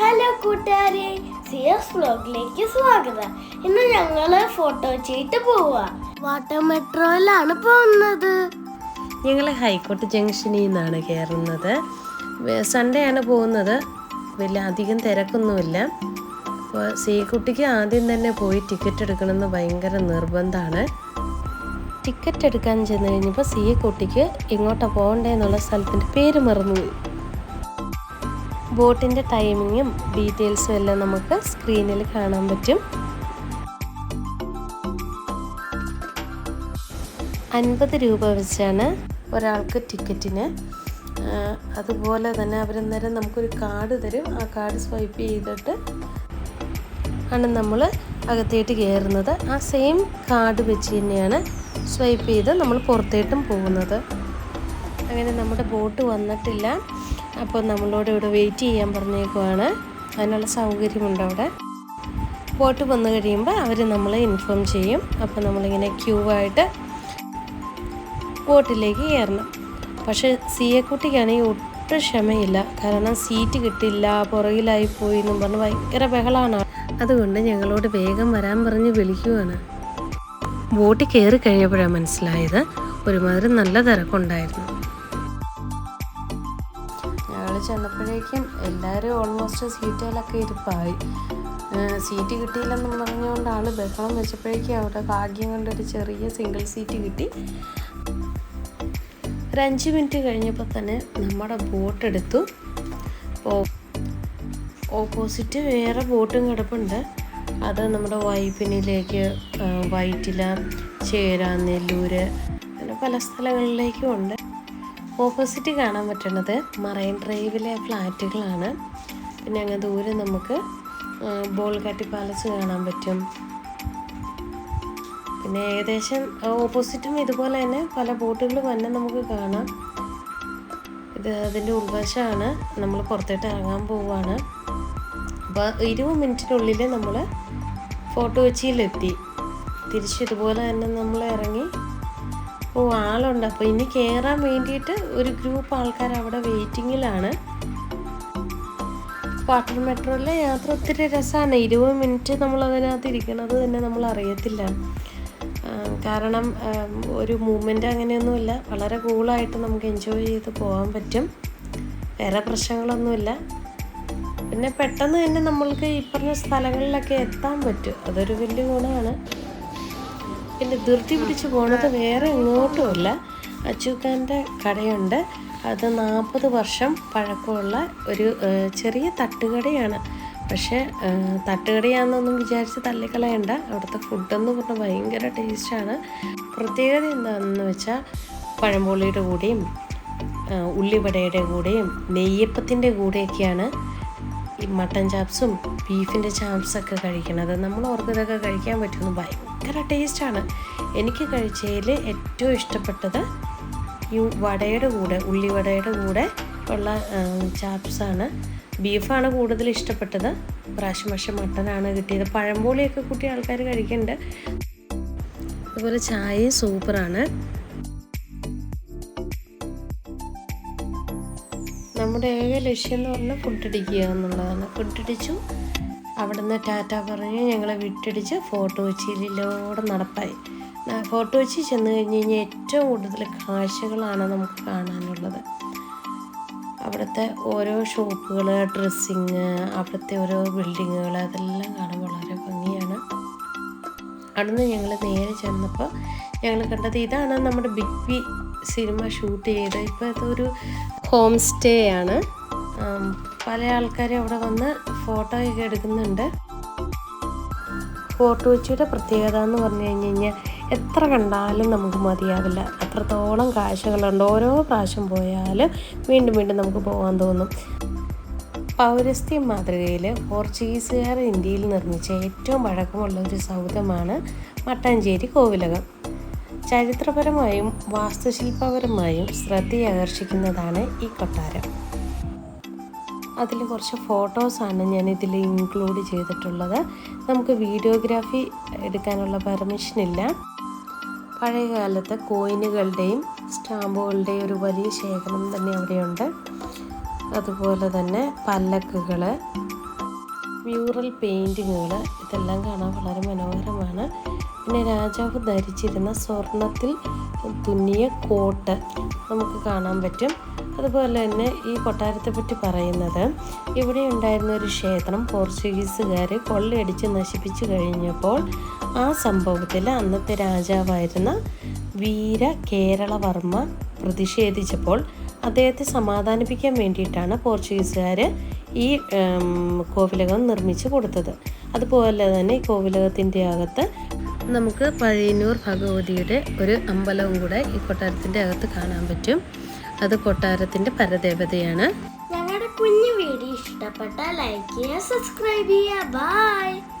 Hello കൂട്ടുകാരെ. C S വ്ലോഗിലേക്ക് സ്വാഗതം. ഇന്ന് ഞങ്ങൾ ഫോട്ടോ ചെയ്തിട്ട് പോവാ. വാട്ടർ മെട്രോയിലാണ് പോകുന്നത്. ഞങ്ങൾ ഹൈക്കോട്ട് ജംഗ്ഷനിൽ നിന്നാണ് കയറുന്നത്. സൺഡേ ആണ് പോകുന്നത്. വലിയ അധികം തിരക്കൊന്നുമില്ല. അപ്പോൾ സീക്കുട്ടിക്ക് ആദ്യം തന്നെ പോയി ടിക്കറ്റ് എടുക്കണമെന്ന് ഭയങ്കര നിർബന്ധമാണ്. ടിക്കറ്റ് എടുക്കാൻ ചെന്ന് കഴിഞ്ഞപ്പോൾ സി കുട്ടിക്ക് ഇങ്ങോട്ടാണ് പോകണ്ടേ എന്നുള്ള സ്ഥലത്തിന്റെ പേര് മറന്നുപോയി. ബോട്ടിന്റെ ടൈമിങ്ങും ഡീറ്റെയിൽസും എല്ലാം നമുക്ക് സ്ക്രീനിൽ കാണാൻ പറ്റും. അൻപത് രൂപ വെച്ചാണ് ഒരാൾക്ക് ടിക്കറ്റിന് അതുപോലെ തന്നെ അവരന്നേരം നമുക്കൊരു കാർഡ് തരും. ആ കാർഡ് സ്വൈപ്പ് ചെയ്തിട്ട് ആണ് നമ്മൾ അകത്തേട്ട് കയറുന്നത്. ആ സെയിം കാർഡ് വെച്ച് തന്നെയാണ് സ്വൈപ്പ് ചെയ്ത് നമ്മൾ പുറത്തേട്ടും പോകുന്നത്. അങ്ങനെ നമ്മുടെ ബോട്ട് വന്നിട്ടില്ല. അപ്പോൾ നമ്മളോട് ഇവിടെ വെയിറ്റ് ചെയ്യാൻ പറഞ്ഞേക്കുവാണ്. അതിനുള്ള സൗകര്യമുണ്ട് അവിടെ. ബോട്ട് വന്നു കഴിയുമ്പോൾ അവർ നമ്മളെ ഇൻഫോം ചെയ്യും. അപ്പോൾ നമ്മളിങ്ങനെ ക്യൂ ആയിട്ട് ബോട്ടിലേക്ക് കയറണം. പക്ഷേ സിയക്കുട്ടിക്കാണെങ്കിൽ ഒട്ടും ക്ഷമയില്ല. കാരണം സീറ്റ് കിട്ടില്ല പുറകിലായി പോയി എന്നും പറഞ്ഞ് ഭയങ്കര ബഹളമാണ് അതുകൊണ്ട് ഞങ്ങളോട് വേഗം വരാൻ പറഞ്ഞ് വിളിക്കുവാണ്. ബോട്ടിൽ കയറി കഴിഞ്ഞപ്പോഴാണ് മനസ്സിലായത് ഒരുമാതിരി നല്ല തിരക്കുണ്ടായിരുന്നു. ഞങ്ങൾ ചെന്നപ്പോഴേക്കും എല്ലാവരും ഓൾമോസ്റ്റ് സീറ്റുകളൊക്കെ ഇരിപ്പായി. സീറ്റ് കിട്ടിയില്ലെന്ന് പറഞ്ഞുകൊണ്ട് ആൾ ബഹളം വെച്ചപ്പോഴേക്കും അവിടെ ഭാഗ്യം കൊണ്ടൊരു ചെറിയ സിംഗിൾ സീറ്റ് കിട്ടി. ഒരു അഞ്ച് മിനിറ്റ് കഴിഞ്ഞപ്പോൾ തന്നെ നമ്മുടെ ബോട്ട് എടുത്തു. ഓപ്പോസിറ്റ് വേറെ ബോട്ടും കിടപ്പുണ്ട്. അത് നമ്മുടെ വൈപ്പിനിലേക്ക് വൈറ്റില ചേര നെല്ലൂര് അങ്ങനെ പല സ്ഥലങ്ങളിലേക്കും ഉണ്ട്. ഓപ്പോസിറ്റ് കാണാൻ പറ്റുന്നത് മറൈൻ ഡ്രൈവിലെ ഫ്ലാറ്റുകളാണ്. പിന്നെ അങ്ങ് ദൂരെ നമുക്ക് ബോൾഗാട്ടി പാലസ് കാണാൻ പറ്റും. പിന്നെ ഏകദേശം ഓപ്പോസിറ്റും ഇതുപോലെ തന്നെ പല ബോട്ടുകൾ തന്നെ നമുക്ക് കാണാം. ഇത് അതിന്റെ ഉൾവശമാണ്. നമ്മൾ പുറത്തോട്ട് ഇറങ്ങാൻ പോവുകയാണ്. അപ്പോൾ ഇരുപത് മിനിറ്റിനുള്ളിൽ നമ്മൾ ഫോട്ടോ കൊച്ചിയിലെത്തി തിരിച്ച് ഇതുപോലെ തന്നെ നമ്മൾ ഇറങ്ങി ഓ ആളുണ്ട്. അപ്പോൾ ഇനി കയറാൻ വേണ്ടിയിട്ട് ഒരു ഗ്രൂപ്പ് ആൾക്കാർ അവിടെ വെയിറ്റിങ്ങിലാണ്. വാട്ടർ മെട്രോയിലെ യാത്ര ഒത്തിരി രസമാണ്. ഇരുപത് മിനിറ്റ് നമ്മൾ അതിനകത്ത് ഇരിക്കണത് തന്നെ നമ്മൾ അറിയത്തില്ല. കാരണം ഒരു മൂവ്മെന്റ് അങ്ങനെയൊന്നുമില്ല. വളരെ കൂളായിട്ട് നമുക്ക് എൻജോയ് ചെയ്ത് പോകാൻ പറ്റും. വേറെ പ്രശ്നങ്ങളൊന്നുമില്ല. പിന്നെ പെട്ടെന്ന് തന്നെ നമ്മൾക്ക് ഈ പറഞ്ഞ സ്ഥലങ്ങളിലൊക്കെ എത്താൻ പറ്റും. അതൊരു വലിയ ഗുണമാണ്. പിന്നെ ധൃതി പിടിച്ച് പോണത് വേറെ എങ്ങോട്ടുമല്ല. അച്ചൂക്കാന്റെ കടയുണ്ട്. അത് നാൽപ്പത് വർഷം പഴക്കമുള്ള ഒരു ചെറിയ തട്ടുകടയാണ്. പക്ഷേ തട്ടുകടയാണെന്നൊന്നും വിചാരിച്ച് തള്ളിക്കളയണ്ട. അവിടുത്തെ ഫുഡെന്ന് പറഞ്ഞാൽ ഭയങ്കര ടേസ്റ്റാണ്. പ്രത്യേകത എന്താണെന്ന് വെച്ചാൽ പഴംപൊള്ളിയുടെ കൂടെയും ഉള്ളിവടയുടെ കൂടെയും നെയ്യപ്പത്തിന്റെ കൂടെയൊക്കെയാണ് മട്ടൻ ചാപ്സും ബീഫിന്റെ ചാപ്സൊക്കെ കഴിക്കണത്. നമ്മൾ ഓർക്ക് ഇതൊക്കെ കഴിക്കാൻ പറ്റുമെന്ന് ഭയങ്കര ടേസ്റ്റാണ്. എനിക്ക് കഴിച്ചതിൽ ഏറ്റവും ഇഷ്ടപ്പെട്ടത് ഈ വടയുടെ കൂടെ ഉള്ളിവടയുടെ കൂടെ ഉള്ള ചാപ്സാണ്. ബീഫാണ് കൂടുതൽ ഇഷ്ടപ്പെട്ടത്. പ്രാവശ്യം പക്ഷേ മട്ടനാണ് കിട്ടിയത്. പഴംപോളിയൊക്കെ കൂട്ടി ആൾക്കാർ കഴിക്കുന്നുണ്ട്. അതുപോലെ ചായയും സൂപ്പറാണ്. നമ്മുടെ ഏക ലക്ഷ്യം എന്ന് പറഞ്ഞാൽ ഫുഡ് അടിക്കുക എന്നുള്ളതാണ്. ഫുഡ് അടിച്ചു അവിടെ നിന്ന് ടാറ്റ പറഞ്ഞ് ഞങ്ങളെ വിട്ടടിച്ച് ഫോട്ടോ കൊച്ചിയിലൂടെ നടപ്പായി. ഫോർട്ട് കൊച്ചി ചെന്ന് കഴിഞ്ഞ് കഴിഞ്ഞാൽ ഏറ്റവും കൂടുതൽ കാഴ്ചകളാണ് നമുക്ക് കാണാനുള്ളത്. അവിടുത്തെ ഓരോ ഷോപ്പുകൾ ഡ്രസ്സിങ് അവിടുത്തെ ഓരോ ബിൽഡിങ്ങുകൾ അതെല്ലാം കാണാൻ വളരെ ഭംഗിയാണ്. അവിടുന്ന് ഞങ്ങൾ നേരെ ചെന്നപ്പോൾ ഞങ്ങൾ കണ്ടത് ഇതാണ് നമ്മുടെ ബിഗ് ബി സിനിമ ഷൂട്ട് ചെയ്ത് ഇപ്പോൾ ഇതൊരു ഹോം സ്റ്റേ ആണ്. പല ആൾക്കാരും അവിടെ വന്ന് ഫോട്ടോയൊക്കെ എടുക്കുന്നുണ്ട്. ഫോർട്ട് കൊച്ചിയുടെ പ്രത്യേകത എന്ന് പറഞ്ഞു കഴിഞ്ഞ് കഴിഞ്ഞാൽ എത്ര കണ്ടാലും നമുക്ക് മതിയാവില്ല. അത്രത്തോളം കാഴ്ചകളുണ്ട്. ഓരോ പ്രാവശ്യം പോയാലും വീണ്ടും വീണ്ടും നമുക്ക് പോകാൻ തോന്നും. പൗരസ്ത്യ മാതൃകയിൽ പോർച്ചുഗീസുകാർ ഇന്ത്യയിൽ നിർമ്മിച്ച ഏറ്റവും പഴക്കമുള്ള ഒരു സൗധമാണ് മട്ടാഞ്ചേരി കോവിലകം. ചരിത്രപരമായും വാസ്തുശില്പപരമായും ശ്രദ്ധയാകർഷിക്കുന്നതാണ് ഈ കൊട്ടാരം. അതിൽ കുറച്ച് ഫോട്ടോസാണ് ഞാൻ ഇതിൽ ഇൻക്ലൂഡ് ചെയ്തിട്ടുള്ളത്. നമുക്ക് വീഡിയോഗ്രാഫി എടുക്കാനുള്ള പെർമിഷൻ ഇല്ല പഴയകാലത്ത് കോയിനുകളുടെയും സ്റ്റാമ്പുകളുടെയും ഒരു വലിയ ശേഖരം തന്നെ അവിടെയുണ്ട്. അതുപോലെ തന്നെ പല്ലക്കുകൾ മ്യൂറൽ പെയിന്റിങ്ങുകൾ ഇതെല്ലാം കാണാൻ വളരെ മനോഹരമാണ്. പിന്നെ രാജാവ് ധരിച്ചിരുന്ന സ്വർണത്തിൽ തുന്നിയ കോട്ട് നമുക്ക് കാണാൻ പറ്റും. അതുപോലെ തന്നെ ഈ കൊട്ടാരത്തെ പറ്റി പറയുന്നത് ഇവിടെ ഉണ്ടായിരുന്ന ഒരു ക്ഷേത്രം പോർച്ചുഗീസുകാർ കൊള്ളയടിച്ച് നശിപ്പിച്ചു കഴിഞ്ഞപ്പോൾ ആ സംഭവത്തിൽ അന്നത്തെ രാജാവായിരുന്ന വീര കേരളവർമ്മ പ്രതിഷേധിച്ചപ്പോൾ അദ്ദേഹത്തെ സമാധാനിപ്പിക്കാൻ വേണ്ടിയിട്ടാണ് പോർച്ചുഗീസുകാർ ഈ കോവിലകം നിർമ്മിച്ചു കൊടുത്തത്. അതുപോലെ തന്നെ ഈ കോവിലകത്തിന്റെ അകത്ത് നമുക്ക് പഴയന്നൂർ ഭഗവതിയുടെ ഒരു അമ്പലവും കൂടെ ഈ കൊട്ടാരത്തിന്റെ അകത്ത് കാണാൻ പറ്റും. അത് കൊട്ടാരത്തിന്റെ പരദേവതയാണ്. ഞങ്ങളുടെ കുഞ്ഞു വീഡിയോ ഇഷ്ടപ്പെട്ടാൽ ലൈക്ക് ചെയ്യുക സബ്സ്ക്രൈബ് ചെയ്യുക. ബൈ.